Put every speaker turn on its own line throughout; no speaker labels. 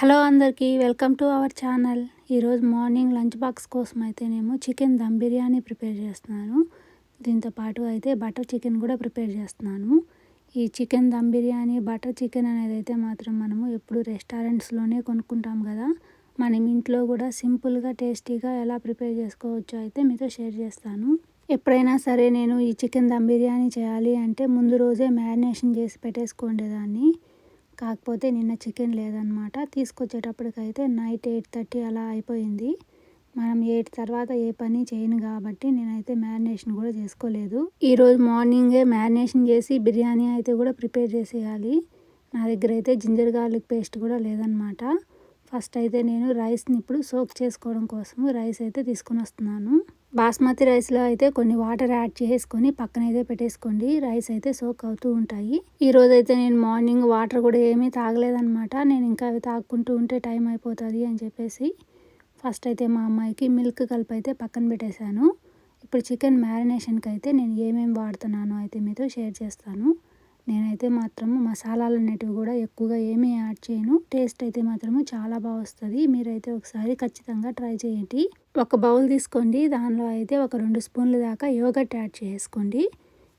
Hello అందరికీ welcome to our channel. ఈరోజు morning lunch box కోసం అయితేనేమో చికెన్ దమ్ బిర్యానీ ప్రిపేర్ చేస్తున్నాను. దీంతో పాటు అయితే బటర్ చికెన్ కూడా ప్రిపేర్ చేస్తున్నాను. ఈ chicken dum biryani butter chicken అనేది అయితే మాత్రం మనము ఎప్పుడు రెస్టారెంట్స్లోనే కొనుక్కుంటాం కదా. మనం ఇంట్లో కూడా సింపుల్గా టేస్టీగా ఎలా ప్రిపేర్ చేసుకోవచ్చో అయితే మీతో షేర్ చేస్తాను. ఎప్పుడైనా సరే నేను ఈ చికెన్ దమ్ బిర్యానీ చేయాలి అంటే ముందు రోజే మ్యారినేషన్ చేసి పెట్టేసుకునేదాన్ని కాకపోతే నిన్న చికెన్ లేదనమాట తీసుకొచ్చేటప్పటికైతే నైట్ ఎయిట్ థర్టీ అలా అయిపోయింది. మనం ఎయిట్ తర్వాత ఏ పని చేయను కాబట్టి నేనైతే మ్యారినేషన్ కూడా చేసుకోలేదు. ఈరోజు మార్నింగే మ్యారినేషన్ చేసి బిర్యానీ అయితే కూడా ప్రిపేర్ చేసేయాలి. నా దగ్గర అయితే జింజర్ గార్లిక్ పేస్ట్ కూడా లేదనమాట ఫస్ట్ అయితే నేను రైస్ని ఇప్పుడు సోక్ చేసుకోవడం కోసం రైస్ అయితే తీసుకొని వస్తున్నాను. బాస్మతి రైస్లో అయితే కొన్ని వాటర్ యాడ్ చేసుకొని పక్కన అయితే పెట్టేసుకోండి. రైస్ అయితే సోక్ అవుతూ ఉంటాయి. ఈ రోజు అయితే నేను మార్నింగ్ వాటర్ కూడా ఏమీ తాగలేదనమాట నేను ఇంకా అవి తాగుకుంటూ ఉంటే టైం అయిపోతుంది అని చెప్పేసి ఫస్ట్ అయితే మా అమ్మాయికి మిల్క్ కలిపి అయితే పక్కన పెట్టేశాను. ఇప్పుడు చికెన్ మ్యారినేషన్కి అయితే నేను ఏమేమి వాడుతున్నానో అయితే మీతో షేర్ చేస్తాను. నేనైతే మాత్రము మసాలాలు అనేటివి కూడా ఎక్కువగా ఏమీ యాడ్ చేయను. టేస్ట్ అయితే మాత్రము చాలా బాగా వస్తుంది. మీరైతే ఒకసారి ఖచ్చితంగా ట్రై చేయండి. ఒక బౌల్ తీసుకోండి. దానిలో అయితే ఒక రెండు స్పూన్ల దాకా యోగట్ యాడ్ చేసుకోండి.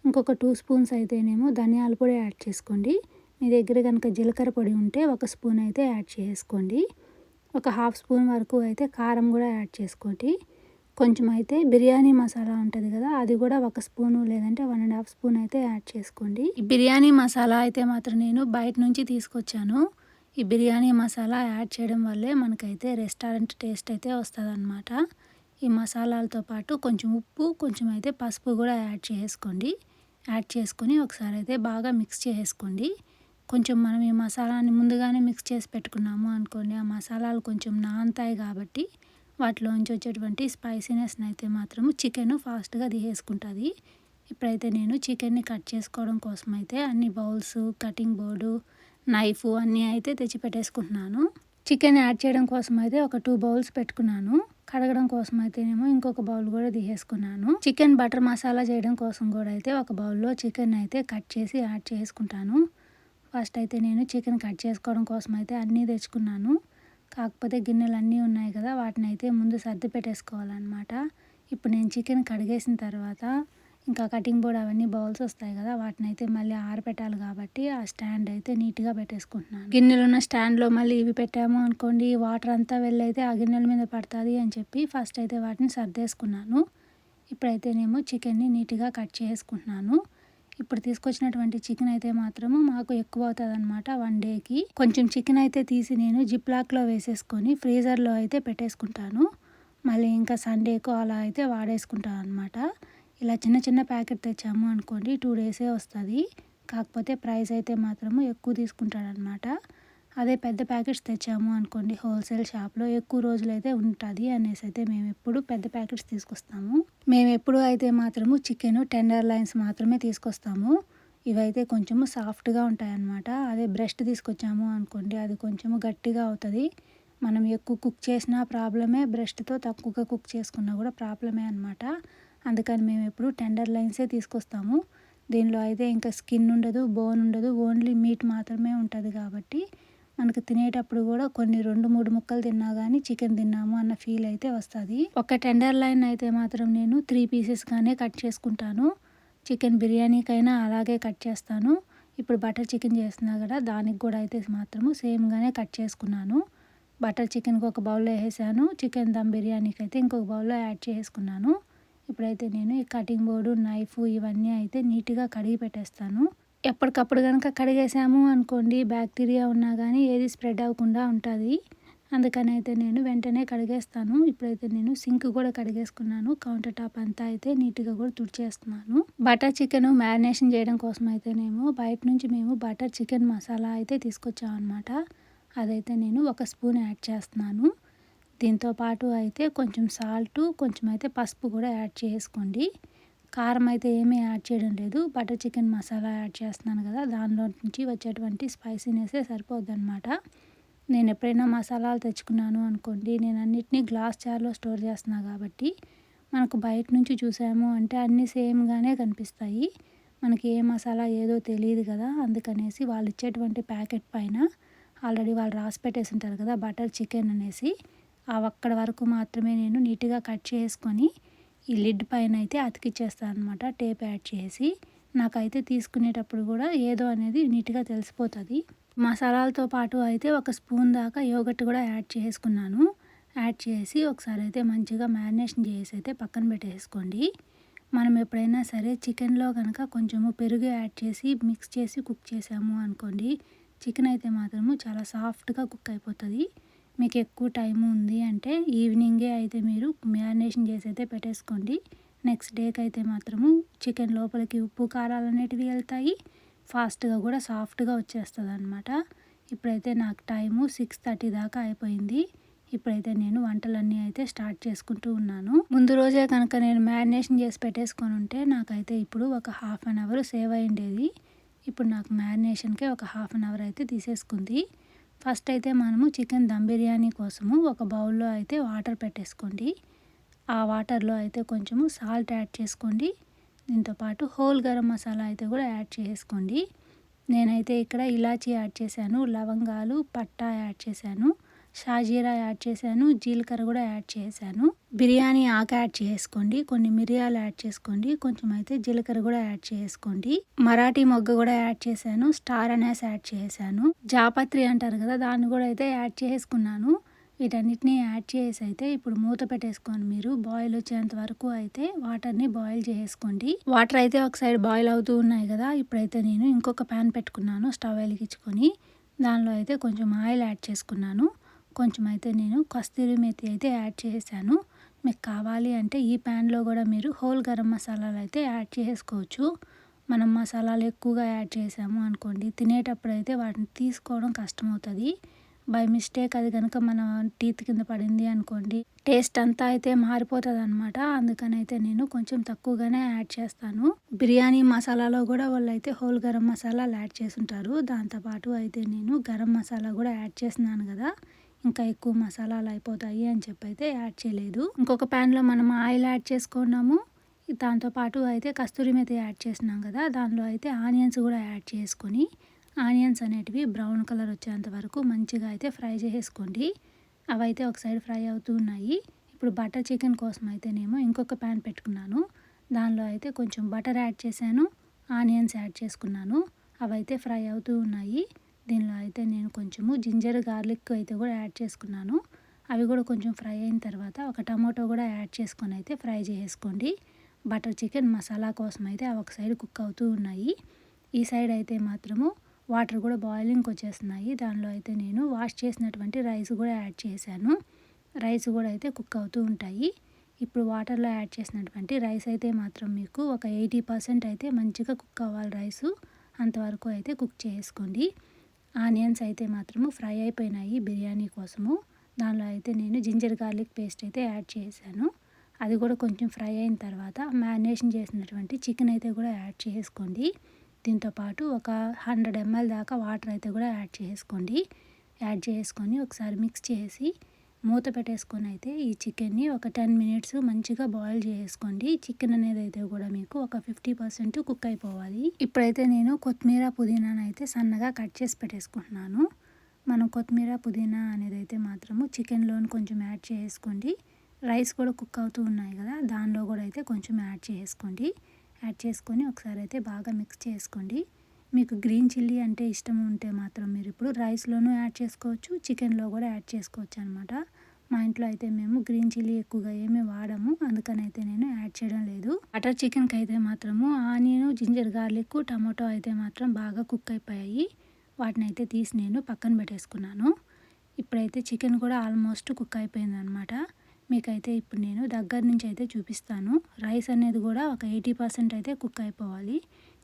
ఇంకొక టూ స్పూన్స్ అయితేనేమో ధనియాల పొడి యాడ్ చేసుకోండి. మీ దగ్గర కనుక జీలకర్ర పొడి ఉంటే ఒక స్పూన్ అయితే యాడ్ చేసుకోండి. ఒక హాఫ్ స్పూన్ వరకు అయితే కారం కూడా యాడ్ చేసుకోండి. కొంచెం అయితే బిర్యానీ మసాలా ఉంటుంది కదా అది కూడా ఒక స్పూను లేదంటే వన్ అండ్ హాఫ్ స్పూన్ అయితే యాడ్ చేసుకోండి. ఈ బిర్యానీ మసాలా అయితే మాత్రం నేను బయట నుంచి తీసుకొచ్చాను. ఈ బిర్యానీ మసాలా యాడ్ చేయడం వల్లే మనకైతే రెస్టారెంట్ టేస్ట్ అయితే వస్తుంది అనమాట ఈ మసాలాలతో పాటు కొంచెం ఉప్పు కొంచెం అయితే పసుపు కూడా యాడ్ చేసుకోండి. యాడ్ చేసుకొని ఒకసారి అయితే బాగా మిక్స్ చేసుకోండి. కొంచెం మనం ఈ మసాలాని ముందుగానే మిక్స్ చేసి పెట్టుకున్నాము అనుకోండి ఆ మసాలాలు కొంచెం నాంతాయి కాబట్టి వాటిలోంచి వచ్చేటువంటి స్పైసీనెస్ని అయితే మాత్రం చికెన్ ఫాస్ట్గా తీసేసుకుంటుంది. ఇప్పుడైతే నేను చికెన్ని కట్ చేసుకోవడం కోసం అయితే అన్ని బౌల్స్ కటింగ్ బోర్డు నైఫ్ అన్నీ అయితే తెచ్చి పెట్టేసుకుంటున్నాను చికెన్ యాడ్ చేయడం కోసం అయితే ఒక టూ బౌల్స్ పెట్టుకున్నాను. కడగడం కోసం అయితేనేమో ఇంకొక బౌల్ కూడా తీసేసుకున్నాను. చికెన్ బటర్ మసాలా చేయడం కోసం కూడా అయితే ఒక బౌల్లో చికెన్ అయితే కట్ చేసి యాడ్ చేసుకుంటాను. ఫస్ట్ అయితే నేను చికెన్ కట్ చేసుకోవడం కోసం అయితే అన్నీ తెచ్చుకున్నాను. కాకపోతే గిన్నెలు అన్నీ ఉన్నాయి కదా వాటిని అయితే ముందు సర్ది పెట్టేసుకోవాలన్నమాట. ఇప్పుడు నేను చికెన్ కడిగేసిన తర్వాత ఇంకా కటింగ్ బోర్డ్ అవన్నీ బౌల్స్ వస్తాయి కదా వాటిని అయితే మళ్ళీ ఆరపెట్టాలి కాబట్టి ఆ స్టాండ్ అయితే నీట్గా పెట్టేసుకుంటున్నాను. గిన్నెలు ఉన్న స్టాండ్లో మళ్ళీ ఇవి పెట్టాము అనుకోండి వాటర్ అంతా వెళ్ళైతే ఆ గిన్నెల మీద పడుతుంది అని చెప్పి ఫస్ట్ అయితే వాటిని సర్దేసుకున్నాను. ఇప్పుడైతేనేమో చికెన్ని నీట్గా కట్ చేసుకుంటున్నాను. ఇప్పుడు తీసుకొచ్చినటువంటి చికెన్ అయితే మాత్రము మాకు ఎక్కువ అవుతుంది అనమాట వన్ డేకి. కొంచెం చికెన్ అయితే తీసి నేను జిప్లాక్లో వేసేసుకొని ఫ్రీజర్లో అయితే పెట్టేసుకుంటాను. మళ్ళీ ఇంకా సండేకు అలా అయితే వాడేసుకుంటాను అనమాట ఇలా చిన్న చిన్న ప్యాకెట్ తెచ్చాము అనుకోండి టూ డేసే వస్తుంది. కాకపోతే ప్రైస్ అయితే మాత్రము ఎక్కువ తీసుకుంటాడనమాట అదే పెద్ద ప్యాకెట్స్ తెచ్చాము అనుకోండి హోల్సేల్ షాప్లో ఎక్కువ రోజులు అయితే ఉంటుంది అనేసి అయితే మేము ఎప్పుడు పెద్ద ప్యాకెట్స్ తీసుకొస్తాము. మేము ఎప్పుడు అయితే మాత్రము చికెన్ టెండర్ లైన్స్ మాత్రమే తీసుకొస్తాము. ఇవైతే కొంచెము సాఫ్ట్గా ఉంటాయి అన్నమాట అదే బ్రెస్ట్ తీసుకొచ్చాము అనుకోండి అది కొంచెము గట్టిగా అవుతుంది. మనం ఎక్కువ కుక్ చేసినా ప్రాబ్లమే బ్రెస్ట్తో తక్కువగా కుక్ చేసుకున్నా కూడా ప్రాబ్లమే అనమాట అందుకని మేము ఎప్పుడు టెండర్ లైన్సే తీసుకొస్తాము. దీనిలో అయితే ఇంకా స్కిన్ ఉండదు బోన్ ఉండదు ఓన్లీ మీట్ మాత్రమే ఉంటుంది కాబట్టి మనకు తినేటప్పుడు కూడా కొన్ని రెండు మూడు ముక్కలు తిన్నా కానీ చికెన్ తిన్నాము అన్న ఫీల్ అయితే వస్తుంది. ఒక టెండర్ లైన్ అయితే మాత్రం నేను త్రీ పీసెస్గానే కట్ చేసుకుంటాను. చికెన్ బిర్యానీకైనా అలాగే కట్ చేస్తాను. ఇప్పుడు బటర్ చికెన్ చేస్తున్నా కదా దానికి కూడా అయితే మాత్రము సేమ్గానే కట్ చేసుకున్నాను. బటర్ చికెన్కి ఒక బౌల్లో వేసాను చికెన్ దమ్ బిర్యానీకి అయితే ఇంకొక బౌల్లో యాడ్ చేసుకున్నాను. ఇప్పుడైతే నేను ఈ కటింగ్ బోర్డు నైఫ్ ఇవన్నీ అయితే నీట్గా కడిగి పెట్టేస్తాను. ఎప్పటికప్పుడు కనుక కడిగేసాము అనుకోండి బ్యాక్టీరియా ఉన్నా కానీ ఏది స్ప్రెడ్ అవ్వకుండా ఉంటుంది. అందుకని అయితే నేను వెంటనే కడిగేస్తాను. ఇప్పుడైతే నేను సింక్ కూడా కడిగేసుకున్నాను. కౌంటర్ టాప్ అంతా అయితే నీట్గా కూడా తుడిచేస్తున్నాను. బటర్ చికెన్ మ్యారినేషన్ చేయడం కోసం అయితేనేమో బయట నుంచి మేము బటర్ చికెన్ మసాలా అయితే తీసుకొచ్చామన్నమాట. అదైతే నేను ఒక స్పూన్ యాడ్ చేస్తున్నాను. దీంతో పాటు అయితే కొంచెం సాల్ట్ కొంచెం అయితే పసుపు కూడా యాడ్ చేసుకోండి. కారం అయితే ఏమీ యాడ్ చేయడం లేదు. బటర్ చికెన్ మసాలా యాడ్ చేస్తున్నాను కదా దానిలో నుంచి వచ్చేటువంటి స్పైసీనెస్సే సరిపోద్ది అనమాట నేను ఎప్పుడైనా మసాలాలు తెచ్చుకున్నాను అనుకోండి నేను అన్నిటినీ గ్లాస్ జార్లో స్టోర్ చేస్తున్నాను కాబట్టి మనకు బయట నుంచి చూసాము అంటే అన్నీ సేమ్గానే కనిపిస్తాయి. మనకి ఏ మసాలా ఏదో తెలియదు కదా అందుకనేసి వాళ్ళు ఇచ్చేటువంటి ప్యాకెట్ పైన ఆల్రెడీ వాళ్ళు రాసి పెట్టేసి ఉంటారు కదా బటర్ చికెన్ అనేసి అవి అక్కడ వరకు మాత్రమే నేను నీట్గా కట్ చేసుకొని ఈ లిడ్ పైన అయితే అతికిచ్చేస్తాను అనమాట టేప్ యాడ్ చేసి. నాకైతే తీసుకునేటప్పుడు కూడా ఏదో అనేది నీట్గా తెలిసిపోతుంది. మసాలాలతో పాటు అయితే ఒక స్పూన్ దాకా యోగట్ కూడా యాడ్ చేసుకున్నాను. యాడ్ చేసి ఒకసారి అయితే మంచిగా మ్యారినేషన్ చేసి అయితే పక్కన పెట్టేసుకోండి. మనం ఎప్పుడైనా సరే చికెన్లో కనుక కొంచెము పెరుగు యాడ్ చేసి మిక్స్ చేసి కుక్ చేసాము అనుకోండి చికెన్ అయితే మాత్రము చాలా సాఫ్ట్గా కుక్ అయిపోతుంది. మీకు ఎక్కువ టైం ఉంది అంటే ఈవినింగే అయితే మీరు మ్యారినేషన్ చేసి అయితే పెట్టేసుకోండి. నెక్స్ట్ డేకి అయితే మాత్రము చికెన్ లోపలికి ఉప్పు కారాలు అనేటివి వెళ్తాయి. ఫాస్ట్గా కూడా సాఫ్ట్గా వచ్చేస్తుంది అనమాట ఇప్పుడైతే నాకు టైము సిక్స్ థర్టీ దాకా అయిపోయింది. ఇప్పుడైతే నేను వంటలన్నీ అయితే స్టార్ట్ చేసుకుంటూ ఉన్నాను. ముందు రోజే కనుక నేను మ్యారినేషన్ చేసి పెట్టేసుకొని ఉంటే నాకైతే ఇప్పుడు ఒక హాఫ్ అన్ అవర్ సేవ్ అయ్యిండేది. ఇప్పుడు నాకు మ్యారినేషన్కే ఒక హాఫ్ అన్ అవర్ అయితే తీసేసుకుంది. ఫస్ట్ అయితే మనము చికెన్ దమ్ బిర్యానీ కోసము ఒక బౌల్లో అయితే వాటర్ పెట్టేసుకోండి. ఆ వాటర్లో అయితే కొంచెము సాల్ట్ యాడ్ చేసుకోండి. దీంతోపాటు హోల్ గరం మసాలా అయితే కూడా యాడ్ చేసుకోండి నేనైతే ఇక్కడ ఇలాచీ యాడ్ చేశాను లవంగాలు పట్టా యాడ్ చేశాను. షాజీరా యాడ్ చేశాను జీలకర్ర కూడా యాడ్ చేశాను. బిర్యానీ ఆకు యాడ్ చేసుకోండి కొన్ని మిరియాలు యాడ్ చేసుకోండి కొంచెం అయితే జీలకర్ర కూడా యాడ్ చేసుకోండి. మరాఠీ మొగ్గ కూడా యాడ్ చేశాను స్టార్ అనేసి యాడ్ చేశాను. జాపత్రి అంటారు కదా దాన్ని కూడా అయితే యాడ్ చేసుకున్నాను. వీటన్నిటిని యాడ్ చేసి అయితే ఇప్పుడు మూత పెట్టేసుకోండి మీరు. బాయిల్ వచ్చేంత వరకు అయితే వాటర్ని బాయిల్ చేసుకోండి. వాటర్ అయితే ఒక సైడ్ బాయిల్ అవుతూ ఉన్నాయి కదా ఇప్పుడైతే నేను ఇంకొక ప్యాన్ పెట్టుకున్నాను స్టవ్ వెలిగించుకొని. దానిలో అయితే కొంచెం ఆయిల్ యాడ్ చేసుకున్నాను. కొంచెం అయితే నేను కస్తూరి మెతి అయితే యాడ్ చేశాను మీకు కావాలి అంటే ఈ ప్యాన్లో కూడా మీరు హోల్ గరం మసాలాలు అయితే యాడ్ చేసుకోవచ్చు. మనం మసాలాలు ఎక్కువగా యాడ్ చేసాము అనుకోండి తినేటప్పుడు అయితే వాటిని తీసుకోవడం కష్టమవుతుంది. బై మిస్టేక్ అది కనుక మన టీత్ కింద పడింది అనుకోండి టేస్ట్ అంతా అయితే మారిపోతుంది అనమాట అందుకని అయితే నేను కొంచెం తక్కువగానే యాడ్ చేస్తాను. బిర్యానీ మసాలాలో కూడా వాళ్ళు అయితే హోల్ గరం మసాలాలు యాడ్ చేసుంటారు దాంతోపాటు అయితే నేను గరం మసాలా కూడా యాడ్ చేస్తున్నాను కదా. ఇంకా ఎక్కువ మసాలాలు అయిపోతాయి అని చెప్పి అయితే యాడ్ చేయలేదు. ఇంకొక ప్యాన్లో మనం ఆయిల్ యాడ్ చేసుకున్నాము. దాంతోపాటు అయితే కస్తూరి మెతి యాడ్ చేసినాం కదా దానిలో అయితే ఆనియన్స్ కూడా యాడ్ చేసుకొని ఆనియన్స్ అనేటివి బ్రౌన్ కలర్ వచ్చేంత వరకు మంచిగా అయితే ఫ్రై చేసుకోండి అవి అయితే ఒక సైడ్ ఫ్రై అవుతూ ఉన్నాయి. ఇప్పుడు బటర్ చికెన్ కోసం అయితే నేను ఇంకొక ప్యాన్ పెట్టుకున్నాను. దానిలో అయితే కొంచెం బటర్ యాడ్ చేశాను ఆనియన్స్ యాడ్ చేసుకున్నాను. అవి అయితే ఫ్రై అవుతూ ఉన్నాయి. దీనిలో అయితే నేను కొంచెము జింజర్ గార్లిక్ అయితే కూడా యాడ్ చేసుకున్నాను. అవి కూడా కొంచెం ఫ్రై అయిన తర్వాత ఒక టమాటో కూడా యాడ్ చేసుకొని అయితే ఫ్రై చేసుకోండి. బటర్ చికెన్ మసాలా కోసం అయితే అవి ఒక సైడ్ కుక్ అవుతూ ఉన్నాయి. ఈ సైడ్ అయితే మాత్రము వాటర్ కూడా బాయిలింగ్కి వచ్చేస్తున్నాయి. దానిలో అయితే నేను వాష్ చేసినటువంటి రైస్ కూడా యాడ్ చేశాను. రైస్ కూడా అయితే కుక్ అవుతూ ఉంటాయి. ఇప్పుడు వాటర్లో యాడ్ చేసినటువంటి రైస్ అయితే మాత్రం మీకు ఒక ఎయిటీ పర్సెంట్ అయితే మంచిగా కుక్ అవ్వాలి రైసు. అంతవరకు అయితే కుక్ చేసుకోండి. ఆనియన్స్ అయితే మాత్రము ఫ్రై అయిపోయినాయి బిర్యానీ కోసము. దానిలో అయితే నేను జింజర్ గార్లిక్ పేస్ట్ అయితే యాడ్ చేశాను. అది కూడా కొంచెం ఫ్రై అయిన తర్వాత మ్యారినేషన్ చేసినటువంటి చికెన్ అయితే కూడా యాడ్ చేసుకోండి. దీంతోపాటు ఒక హండ్రెడ్ ఎంఎల్ దాకా వాటర్ అయితే కూడా యాడ్ చేసుకోండి. యాడ్ చేసుకొని ఒకసారి మిక్స్ చేసి మూత పెట్టేసుకొని అయితే ఈ చికెన్ని ఒక టెన్ మినిట్స్ మంచిగా బాయిల్ చేసుకోండి చికెన్ అనేది అయితే కూడా మీకు ఒక ఫిఫ్టీ పర్సెంట్ కుక్ అయిపోవాలి. ఇప్పుడైతే నేను కొత్తిమీర పుదీనాను అయితే సన్నగా కట్ చేసి పెట్టేసుకుంటున్నాను. మనం కొత్తిమీర పుదీనా అనేది అయితే మాత్రము చికెన్లోని కొంచెం యాడ్ చేసుకోండి రైస్ కూడా కుక్ అవుతూ ఉన్నాయి కదా దానిలో కూడా అయితే కొంచెం యాడ్ చేసుకోండి యాడ్ చేసుకొని ఒకసారి అయితే బాగా మిక్స్ చేసుకోండి. మీకు గ్రీన్ చిల్లీ అంటే ఇష్టం ఉంటే మాత్రం మీరు ఇప్పుడు రైస్లోనూ యాడ్ చేసుకోవచ్చు చికెన్లో కూడా యాడ్ చేసుకోవచ్చు అనమాట మా ఇంట్లో అయితే మేము గ్రీన్ చిల్లీ ఎక్కువగా ఏమీ వాడము. అందుకని అయితే నేను యాడ్ చేయడం లేదు. బటర్ చికెన్కి అయితే మాత్రము ఆనియన్ జింజర్ గార్లిక్ టమాటో అయితే మాత్రం బాగా కుక్ అయిపోయాయి. వాటిని అయితే తీసి నేను పక్కన పెట్టేసుకున్నాను. ఇప్పుడైతే చికెన్ కూడా ఆల్మోస్ట్ కుక్ అయిపోయింది అనమాట మీకైతే ఇప్పుడు నేను దగ్గర నుంచి అయితే చూపిస్తాను. రైస్ అనేది కూడా ఒక ఎయిటీ పర్సెంట్ అయితే కుక్ అయిపోవాలి.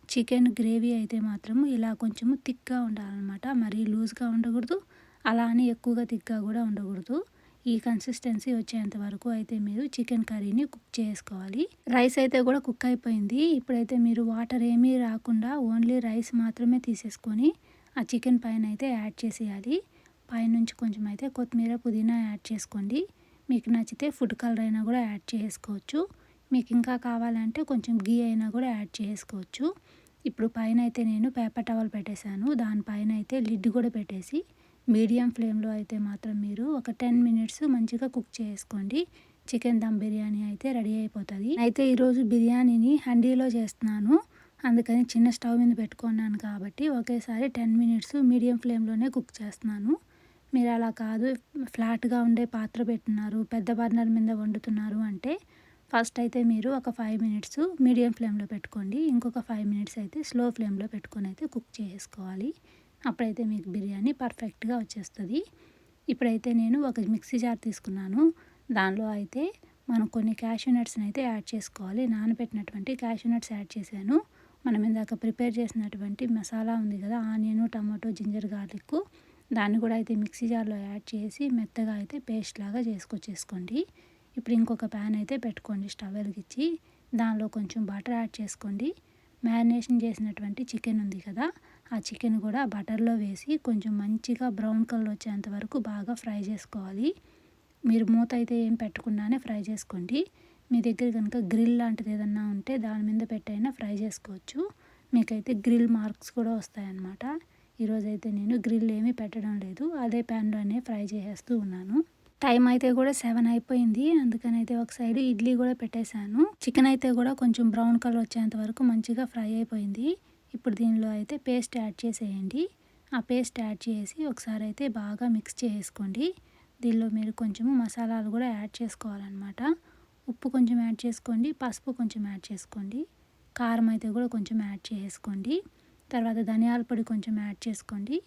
చికెన్ గ్రేవీ అయితే మాత్రం ఇలా కొంచెము థిక్గా ఉండాలన్నమాట. మరీ లూజ్గా ఉండకూడదు. అలా అని ఎక్కువగా థిక్గా కూడా ఉండకూడదు. ఈ కన్సిస్టెన్సీ వచ్చేంత వరకు అయితే మీరు చికెన్ కర్రీని కుక్ చేసుకోవాలి. రైస్ అయితే కూడా కుక్ అయిపోయింది. ఇప్పుడైతే మీరు వాటర్ ఏమీ రాకుండా ఓన్లీ రైస్ మాత్రమే తీసేసుకొని ఆ చికెన్ పైన అయితే యాడ్ చేసేయాలి. పైనుంచి కొంచెం అయితే కొత్తిమీర పుదీనా యాడ్ చేసుకోండి. మీకు నచ్చితే ఫుడ్ కలర్ అయినా కూడా యాడ్ చేసుకోవచ్చు. మీకు ఇంకా కావాలంటే కొంచెం గీ అయినా కూడా యాడ్ చేసుకోవచ్చు. ఇప్పుడు పైన అయితే నేను పేపర్ టవల్ పెట్టేశాను. దానిపైన అయితే లిడ్ కూడా పెట్టేసి మీడియం ఫ్లేమ్లో అయితే మాత్రం మీరు ఒక టెన్ మినిట్స్ మంచిగా కుక్ చేసుకోండి. చికెన్ దమ్ బిర్యానీ అయితే రెడీ అయిపోతుంది. అయితే ఈరోజు బిర్యానీని హండీలో చేస్తున్నాను. అందుకని చిన్న స్టవ్ మీద పెట్టుకున్నాను కాబట్టి ఒకేసారి టెన్ మినిట్స్ మీడియం ఫ్లేమ్లోనే కుక్ చేస్తున్నాను. మీరు అలా కాదు ఫ్లాట్గా ఉండే పాత్ర పెట్టినారు పెద్ద బర్నర్ మీద వండుతున్నారు అంటే ఫస్ట్ అయితే మీరు ఒక ఫైవ్ మినిట్స్ మీడియం ఫ్లేమ్లో పెట్టుకోండి. ఇంకొక ఫైవ్ మినిట్స్ అయితే స్లో ఫ్లేమ్లో పెట్టుకొని అయితే కుక్ చేసుకోవాలి. అప్పుడైతే మీకు బిర్యానీ పర్ఫెక్ట్గా వచ్చేస్తుంది. ఇప్పుడైతే నేను ఒక మిక్సీ జార్ తీసుకున్నాను. దానిలో అయితే మనం కొన్ని క్యాషూ నట్స్ని అయితే యాడ్ చేసుకోవాలి. నానబెట్టినటువంటి క్యాషూ నట్స్ యాడ్ చేశాను. మనం ఇందాక ప్రిపేర్ చేసినటువంటి మసాలా ఉంది కదా ఆనియన్ టమాటో జింజర్ గార్లిక్ దాన్ని కూడా అయితే మిక్సీ జార్లో యాడ్ చేసి మెత్తగా అయితే పేస్ట్ లాగా చేసుకొచ్చేసుకోండి. ఇప్పుడు ఇంకొక ప్యాన్ అయితే పెట్టుకోండి స్టవ్ వెలిగించి. దానిలో కొంచెం బటర్ యాడ్ చేసుకోండి. మ్యారినేషన్ చేసినటువంటి చికెన్ ఉంది కదా ఆ చికెన్ కూడా బటర్లో వేసి కొంచెం మంచిగా బ్రౌన్ కలర్ వచ్చేంత వరకు బాగా ఫ్రై చేసుకోవాలి. మీరు మూత అయితే ఏం పెట్టకుండానే ఫ్రై చేసుకోండి. మీ దగ్గర కనుక గ్రిల్ లాంటిది ఏదన్నా ఉంటే దాని మీద పెట్టైనా ఫ్రై చేసుకోవచ్చు. మీకైతే గ్రిల్ మార్క్స్ కూడా వస్తాయన్నమాట. ఈరోజైతే నేను గ్రిల్ ఏమీ పెట్టడం లేదు. అదే ప్యాన్లోనే ఫ్రై చేసేస్తూ ఉన్నాను. టైం అయితే కూడా సెవెన్ అయిపోయింది. అందుకని అయితే ఒక సైడ్ ఇడ్లీ కూడా పెట్టేశాను. చికెన్ అయితే కూడా కొంచెం బ్రౌన్ కలర్ వచ్చేంత వరకు మంచిగా ఫ్రై అయిపోయింది. ఇప్పుడు దీనిలో అయితే పేస్ట్ యాడ్ చేసేయండి. ఆ పేస్ట్ యాడ్ చేసి ఒకసారి అయితే బాగా మిక్స్ చేసుకోండి. దీనిలో మీరు కొంచెము మసాలాలు కూడా యాడ్ చేసుకోవాలన్నమాట. ఉప్పు కొంచెం యాడ్ చేసుకోండి పసుపు కొంచెం యాడ్ చేసుకోండి కారం అయితే కూడా కొంచెం యాడ్ చేసుకోండి తర్వాత ధనియాల పొడి కొంచెం యాడ్ చేసుకోండి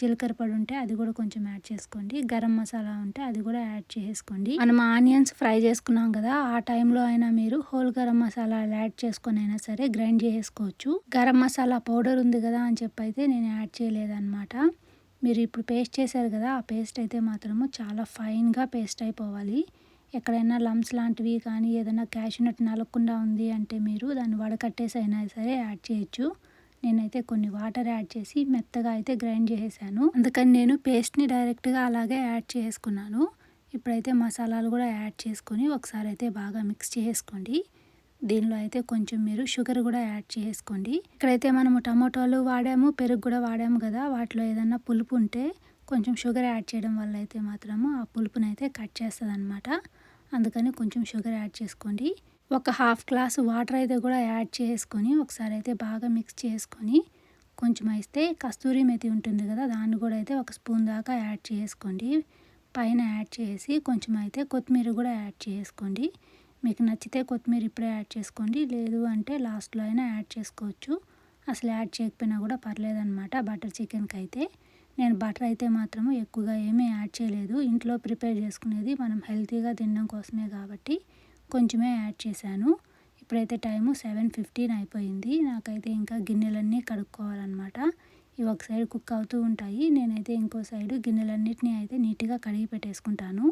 జీలకర్ర పొడి ఉంటే అది కూడా కొంచెం యాడ్ చేసుకోండి. గరం మసాలా ఉంటే అది కూడా యాడ్ చేసుకోండి. మనం ఆనియన్స్ ఫ్రై చేసుకున్నాం కదా ఆ టైంలో అయినా మీరు హోల్ గరం మసాలా యాడ్ చేసుకొని అయినా సరే గ్రైండ్ చేసుకోవచ్చు. గరం మసాలా పౌడర్ ఉంది కదా అని చెప్పి అయితే నేను యాడ్ చేయలేదన్నమాట. మీరు ఇప్పుడు పేస్ట్ చేశారు కదా ఆ పేస్ట్ అయితే మాత్రము చాలా ఫైన్గా పేస్ట్ అయిపోవాలి. ఎక్కడైనా లమ్స్ లాంటివి కానీ ఏదైనా క్యాషనట్ నలగకుండా ఉంది అంటే మీరు దాన్ని వడకట్టేసి అయినా సరే యాడ్ చేయొచ్చు. నేనైతే కొన్ని వాటర్ యాడ్ చేసి మెత్తగా అయితే గ్రైండ్ చేసేసాను. అందుకని నేను పేస్ట్ని డైరెక్ట్గా అలాగే యాడ్ చేసుకున్నాను. ఇప్పుడైతే మసాలాలు కూడా యాడ్ చేసుకొని ఒకసారి అయితే బాగా మిక్స్ చేసుకోండి. దీనిలో అయితే కొంచెం మీరు షుగర్ కూడా యాడ్ చేసుకోండి. ఇక్కడైతే మనము టమాటోలు వాడాము పెరుగు కూడా వాడాము కదా. వాటిలో ఏదన్నా పులుపు ఉంటే కొంచెం షుగర్ యాడ్ చేయడం వల్ల అయితే మాత్రము ఆ పులుపునైతే కట్ చేస్తుంది అనమాట అందుకని కొంచెం షుగర్ యాడ్ చేసుకోండి. ఒక హాఫ్ గ్లాస్ వాటర్ అయితే కూడా యాడ్ చేసుకొని ఒకసారి అయితే బాగా మిక్స్ చేసుకొని కొంచెం అయితే కస్తూరి మెతి ఉంటుంది కదా దాన్ని కూడా అయితే ఒక స్పూన్ దాకా యాడ్ చేసుకోండి. పైన యాడ్ చేసి కొంచెం అయితే కొత్తిమీర కూడా యాడ్ చేసుకోండి. మీకు నచ్చితే కొత్తిమీర ఇప్పుడే యాడ్ చేసుకోండి లేదు అంటే లాస్ట్లో అయినా యాడ్ చేసుకోవచ్చు. అసలు యాడ్ చేయకపోయినా కూడా పర్లేదనమాట బటర్ చికెన్కి అయితే నేను బటర్ అయితే మాత్రము ఎక్కువగా ఏమీ యాడ్ చేయలేదు. ఇంట్లో ప్రిపేర్ చేసుకునేది మనం హెల్తీగా తినడం కోసమే కాబట్టి కొంచెమే యాడ్ చేశాను. ఇప్పుడైతే టైము సెవెన్ ఫిఫ్టీన్ అయిపోయింది. నాకైతే ఇంకా గిన్నెలన్నీ కడుక్కోవాలన్నమాట. ఇవి ఒక సైడ్ కుక్ అవుతూ ఉంటాయి. నేనైతే ఇంకో సైడు గిన్నెలన్నిటిని అయితే నీట్గా కడిగి పెట్టేసుకుంటాను.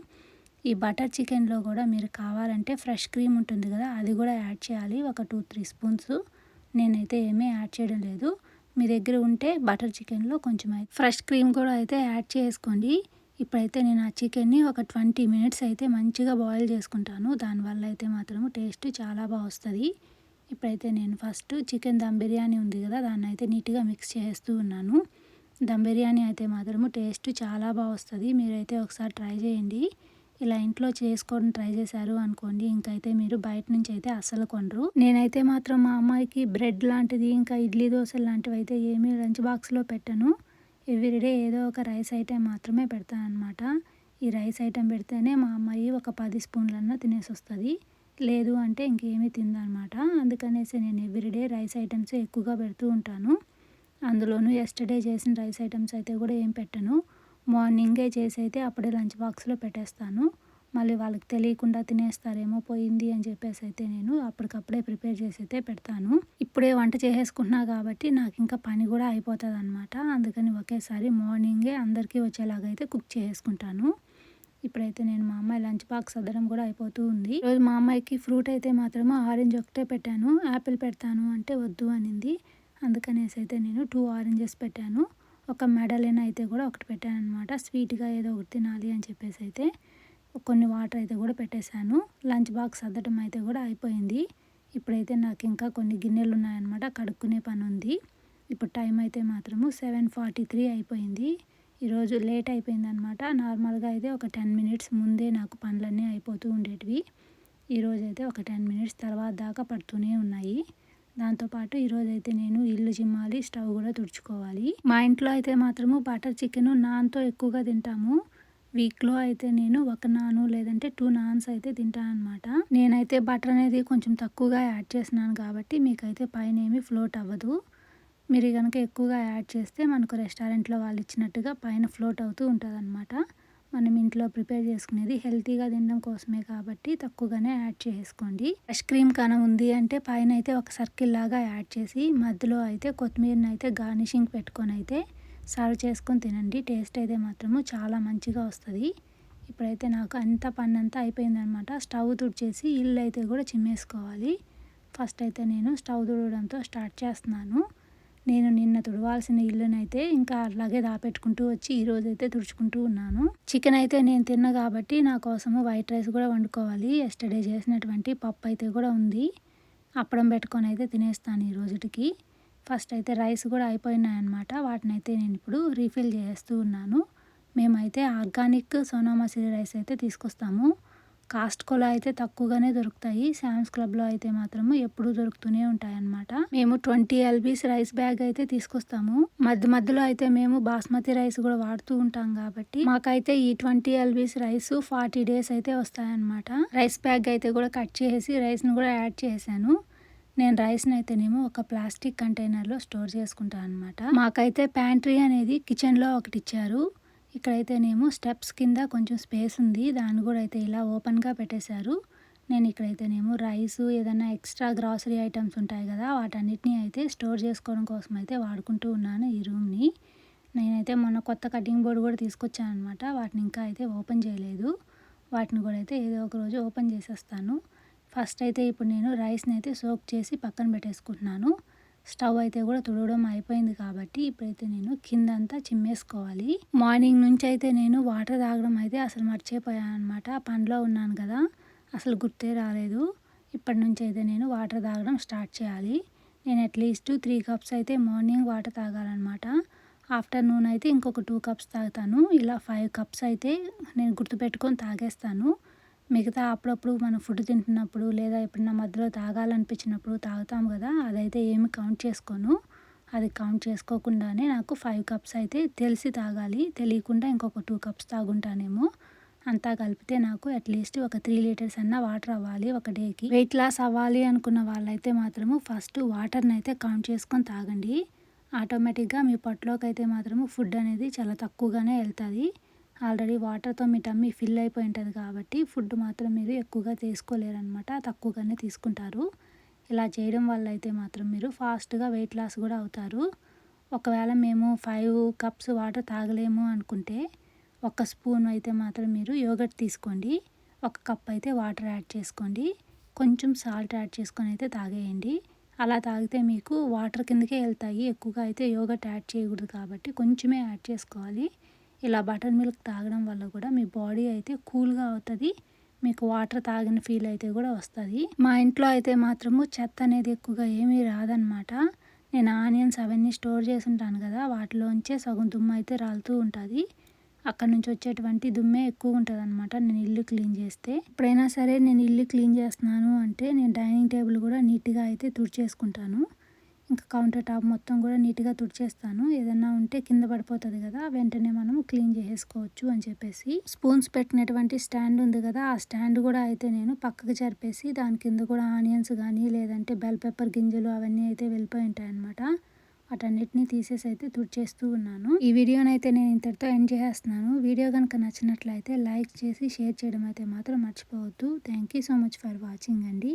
ఈ బటర్ చికెన్లో కూడా మీరు కావాలంటే ఫ్రెష్ క్రీమ్ ఉంటుంది కదా అది కూడా యాడ్ చేయాలి. ఒక టూ త్రీ స్పూన్స్. నేనైతే ఏమీ యాడ్ చేయడం లేదు. మీ దగ్గర ఉంటే బటర్ చికెన్లో కొంచెం ఫ్రెష్ క్రీమ్ కూడా అయితే యాడ్ చేసుకోండి. ఇప్పుడైతే నేను ఆ చికెన్ని ఒక ట్వంటీ మినిట్స్ అయితే మంచిగా బాయిల్ చేసుకుంటాను. దానివల్ల అయితే మాత్రం టేస్ట్ చాలా బాగా వస్తుంది. ఇప్పుడైతే నేను ఫస్ట్ చికెన్ దమ్ బిర్యానీ ఉంది కదా దాన్ని అయితే నీట్గా మిక్స్ చేస్తూ ఉన్నాను. దమ్ బిర్యానీ అయితే మాత్రము టేస్ట్ చాలా బాగా వస్తుంది. మీరైతే ఒకసారి ట్రై చేయండి. ఇలా ఇంట్లో చేసుకోవడం ట్రై చేశారు అనుకోండి ఇంకైతే మీరు బయట నుంచి అయితే అస్సలు కొనరు. నేనైతే మాత్రం మా అమ్మాయికి బ్రెడ్ లాంటిది ఇంకా ఇడ్లీ దోశలు లాంటివి అయితే ఏమీ లంచ్ బాక్స్లో పెట్టను. ఎవ్రీడే ఏదో ఒక రైస్ ఐటెం మాత్రమే పెడతాను అనమాట ఈ రైస్ ఐటెం పెడితేనే మా అమ్మాయి ఒక పది స్పూన్లన్నా తినేసి వస్తుంది. లేదు అంటే ఇంకేమీ తిందనమాట అందుకనేసి నేను ఎవ్రీడే రైస్ ఐటమ్స్ ఎక్కువగా పెడుతూ ఉంటాను. అందులోనూ ఎస్టర్డే చేసిన రైస్ ఐటమ్స్ అయితే కూడా ఏం పెట్టను. మార్నింగే చేసి అయితే అప్పుడే లంచ్ బాక్స్లో పెట్టేస్తాను. మళ్ళీ వాళ్ళకి తెలియకుండా తినేస్తారేమో పోయింది అని చెప్పేసి అయితే నేను అప్పటికప్పుడే ప్రిపేర్ చేసి అయితే పెడతాను. ఇప్పుడే వంట చేసేసుకుంటున్నా కాబట్టి నాకు ఇంకా పని కూడా అయిపోతుంది అనమాట అందుకని ఒకేసారి మార్నింగే అందరికీ వచ్చేలాగా అయితే కుక్ చేసుకుంటాను ఇప్పుడైతే నేను మా అమ్మాయి లంచ్ బాక్స్ సర్దడం కూడా అయిపోతూ ఉంది. రోజు మా అమ్మాయికి ఫ్రూట్ అయితే మాత్రము ఆరెంజ్ ఒకటే పెట్టాను. యాపిల్ పెడతాను అంటే వద్దు అనింది. అందుకనేసి అయితే నేను టూ ఆరెంజెస్ పెట్టాను. ఒక మెడలిన్ అయితే కూడా ఒకటి పెట్టాను అనమాట స్వీట్గా ఏదో ఒకటి తినాలి అని చెప్పేసి అయితే కొన్ని వాటర్ అయితే కూడా పెట్టేశాను. లంచ్ బాక్స్ అద్దటం అయితే కూడా అయిపోయింది. ఇప్పుడైతే నాకు ఇంకా కొన్ని గిన్నెలు ఉన్నాయన్నమాట కడుక్కునే పని ఉంది. ఇప్పుడు టైం అయితే మాత్రము సెవెన్ ఫార్టీ త్రీ అయిపోయింది. ఈరోజు లేట్ అయిపోయిందనమాట నార్మల్గా అయితే ఒక టెన్ మినిట్స్ ముందే నాకు పనులన్నీ అయిపోతూ ఉండేటివి. ఈరోజు అయితే ఒక టెన్ మినిట్స్ తర్వాత దాకా పడుతూనే ఉన్నాయి. దాంతోపాటు ఈరోజు అయితే నేను ఇల్లు చిమ్మాలి స్టవ్ కూడా తుడుచుకోవాలి. మా ఇంట్లో అయితే మాత్రము బటర్ చికెన్ నాన్తో ఎక్కువగా తింటాము. వీక్లో అయితే నేను ఒక నాను లేదంటే టూ నాన్స్ అయితే తింటాను అనమాట నేనైతే బటర్ అనేది కొంచెం తక్కువగా యాడ్ చేసినాను కాబట్టి మీకైతే పైన ఏమి ఫ్లోట్ అవ్వదు. మీరు కనుక ఎక్కువగా యాడ్ చేస్తే మనకు రెస్టారెంట్లో వాళ్ళు ఇచ్చినట్టుగా పైన ఫ్లోట్ అవుతూ ఉంటుంది అనమాట మనం ఇంట్లో ప్రిపేర్ చేసుకునేది హెల్తీగా తినడం కోసమే కాబట్టి తక్కువగానే యాడ్ చేసుకోండి. ఫ్రెష్ క్రీమ్ కన ఉంది అంటే పైన అయితే ఒక సర్కిల్ లాగా యాడ్ చేసి మధ్యలో అయితే కొత్తిమీరని అయితే గార్నిషింగ్ పెట్టుకొని అయితే సర్వ్ చేసుకొని తినండి. టేస్ట్ అయితే మాత్రము చాలా మంచిగా వస్తుంది. ఇప్పుడైతే నాకు అంత పన్నంతా అయిపోయిందనమాట. స్టవ్ తుడిచేసి ఇల్లు అయితే కూడా చిమ్మేసుకోవాలి. ఫస్ట్ అయితే నేను స్టవ్ తుడవడంతో స్టార్ట్ చేస్తున్నాను. నేను నిన్న తుడవాల్సిన ఇల్లునైతే ఇంకా అలాగే దాపెట్టుకుంటూ వచ్చి ఈరోజు అయితే తుడుచుకుంటూ ఉన్నాను. చికెన్ అయితే నేను తిన్నా కాబట్టి నా కోసము వైట్ రైస్ కూడా వండుకోవాలి. ఎస్టర్డే చేసినటువంటి పప్పు అయితే కూడా ఉంది. అప్పడం పెట్టుకొని అయితే తినేస్తాను ఈ రోజుటికి. ఫస్ట్ అయితే రైస్ కూడా అయిపోయినాయన్నమాట. వాటిని అయితే నేను ఇప్పుడు రీఫిల్ చేస్తూ ఉన్నాను. మేమైతే ఆర్గానిక్ సోనామసూరి రైస్ అయితే తీసుకొస్తాము. కాస్ట్కోలో అయితే తక్కువగానే దొరుకుతాయి. శామ్స్ క్లబ్లో అయితే మాత్రము ఎప్పుడు దొరుకుతూనే ఉంటాయి అన్నమాట మేము ట్వంటీ ఎల్బీస్ రైస్ బ్యాగ్ అయితే తీసుకొస్తాము. మధ్య మధ్యలో అయితే మేము బాస్మతి రైస్ కూడా వాడుతూ ఉంటాం కాబట్టి మాకైతే ఈ twenty LBS rice forty days అయితే వస్తాయన్నమాట. రైస్ బ్యాగ్ అయితే కూడా కట్ చేసి రైస్ను కూడా యాడ్ చేశాను. నేను రైస్ని అయితేనేమో ఒక ప్లాస్టిక్ కంటైనర్లో స్టోర్ చేసుకుంటాను అనమాట మాకైతే ప్యాంట్రీ అనేది కిచెన్లో ఒకటి ఇచ్చారు. ఇక్కడైతేనేమో స్టెప్స్ కింద కొంచెం స్పేస్ ఉంది. దాన్ని కూడా అయితే ఇలా ఓపెన్గా పెట్టేశారు. నేను ఇక్కడైతేనేమో రైస్ ఏదైనా ఎక్స్ట్రా గ్రాసరీ ఐటమ్స్ ఉంటాయి కదా వాటన్నిటిని అయితే స్టోర్ చేసుకోవడం కోసం అయితే వాడుకుంటూ ఉన్నాను ఈ రూమ్ని. నేనైతే మొన్న కొత్త కటింగ్ బోర్డు కూడా తీసుకొచ్చాను అనమాట వాటిని ఇంకా అయితే ఓపెన్ చేయలేదు. వాటిని కూడా అయితే ఏదో ఒక రోజు ఓపెన్ చేసేస్తాను. ఫస్ట్ అయితే ఇప్పుడు నేను రైస్ని అయితే సోక్ చేసి పక్కన పెట్టేసుకుంటున్నాను. స్టవ్ అయితే కూడా తుడవడం అయిపోయింది కాబట్టి ఇప్పుడైతే నేను కిందంతా చిమ్మేసుకోవాలి. మార్నింగ్ నుంచి అయితే నేను వాటర్ తాగడం అయితే అసలు మర్చిపోయాను అనమాట పనిలో ఉన్నాను కదా అసలు గుర్తే రాలేదు. ఇప్పటి నుంచి అయితే నేను వాటర్ తాగడం స్టార్ట్ చేయాలి. నేను అట్లీస్ట్ త్రీ కప్స్ అయితే మార్నింగ్ వాటర్ తాగాలన్నమాట. ఆఫ్టర్నూన్ అయితే ఇంకొక టూ కప్స్ తాగుతాను. ఇలా ఫైవ్ కప్స్ అయితే నేను గుర్తుపెట్టుకొని తాగేస్తాను. మిగతా అప్పుడప్పుడు మనం ఫుడ్ తింటున్నప్పుడు లేదా ఎప్పుడన్నా మధ్యలో తాగాలనిపించినప్పుడు తాగుతాం కదా అదైతే ఏమి కౌంట్ చేసుకోను. అది కౌంట్ చేసుకోకుండానే నాకు ఫైవ్ కప్స్ అయితే తెలిసి తాగాలి. తెలియకుండా ఇంకొక టూ కప్స్ తాగుంటానేమో. అంతా కలిపితే నాకు అట్లీస్ట్ ఒక త్రీ లీటర్స్ అన్న వాటర్ అవ్వాలి ఒక డేకి. వెయిట్ లాస్ అవ్వాలి అనుకున్న వాళ్ళైతే మాత్రము ఫస్ట్ వాటర్ని అయితే కౌంట్ చేసుకొని తాగండి. ఆటోమేటిక్గా మీ పొట్టలోకి అయితే మాత్రము ఫుడ్ అనేది చాలా తక్కువగానే వెళ్తుంది. ఆల్రెడీ వాటర్తో మీ టమ్మీ ఫిల్ అయిపోయి ఉంటుంది కాబట్టి ఫుడ్ మాత్రం మీరు ఎక్కువగా తీసుకోలేరనమాట తక్కువగానే తీసుకుంటారు. ఇలా చేయడం వల్ల అయితే మాత్రం మీరు ఫాస్ట్గా వెయిట్ లాస్ కూడా అవుతారు. ఒకవేళ మేము ఫైవ్ కప్స్ వాటర్ తాగలేము అనుకుంటే ఒక స్పూన్ అయితే మాత్రం మీరు యోగట్ తీసుకోండి ఒక కప్ అయితే వాటర్ యాడ్ చేసుకోండి కొంచెం సాల్ట్ యాడ్ చేసుకొని అయితే తాగేయండి. అలా తాగితే మీకు వాటర్ కిందకే వెళ్తాయి ఎక్కువగా అయితే యోగట్ యాడ్ చేయకూడదు కాబట్టి కొంచెమే యాడ్ చేసుకోవాలి. ఇలా బటర్ మిల్క్ తాగడం వల్ల కూడా మీ బాడీ అయితే కూల్గా అవుతుంది మీకు వాటర్ తాగిన ఫీల్ అయితే కూడా వస్తుంది. మా ఇంట్లో అయితే మాత్రము చెత్త అనేది ఎక్కువగా ఏమీ రాదనమాట నేను ఆనియన్స్ అవన్నీ స్టోర్ చేసి ఉంటాను కదా వాటిలోంచే సగం దుమ్ము అయితే రాలుతూ ఉంటుంది. అక్కడ నుంచి వచ్చేటువంటి దుమ్మే ఎక్కువ ఉంటుంది అనమాట నేను ఇల్లు క్లీన్ చేస్తే. ఎప్పుడైనా సరే నేను ఇల్లు క్లీన్ చేస్తున్నాను అంటే నేను డైనింగ్ టేబుల్ కూడా నీట్గా అయితే తుడిచేసుకుంటాను. ఇంకా కౌంటర్ టాప్ మొత్తం కూడా నీట్గా తుడిచేస్తాను. ఏదన్నా ఉంటే కింద పడిపోతుంది కదా వెంటనే మనం క్లీన్ చేసేసుకోవచ్చు అని చెప్పేసి. స్పూన్స్ పెట్టినటువంటి స్టాండ్ ఉంది కదా ఆ స్టాండ్ కూడా అయితే నేను పక్కకు జరిపేసి దాని కింద కూడా ఆనియన్స్ కానీ లేదంటే బెల్ పెప్పర్ గింజలు అవన్నీ అయితే వెళ్ళిపోయి ఉంటాయి అనమాట వాటన్నిటిని తీసేసి అయితే తుడిచేస్తూ ఉన్నాను. ఈ వీడియోని అయితే నేను ఇంతటితో ఎండ్ చేసేస్తున్నాను. వీడియో కనుక నచ్చినట్లయితే లైక్ చేసి షేర్ చేయడం అయితే మాత్రం మర్చిపోవద్దు. Thank you so much for watching అండి.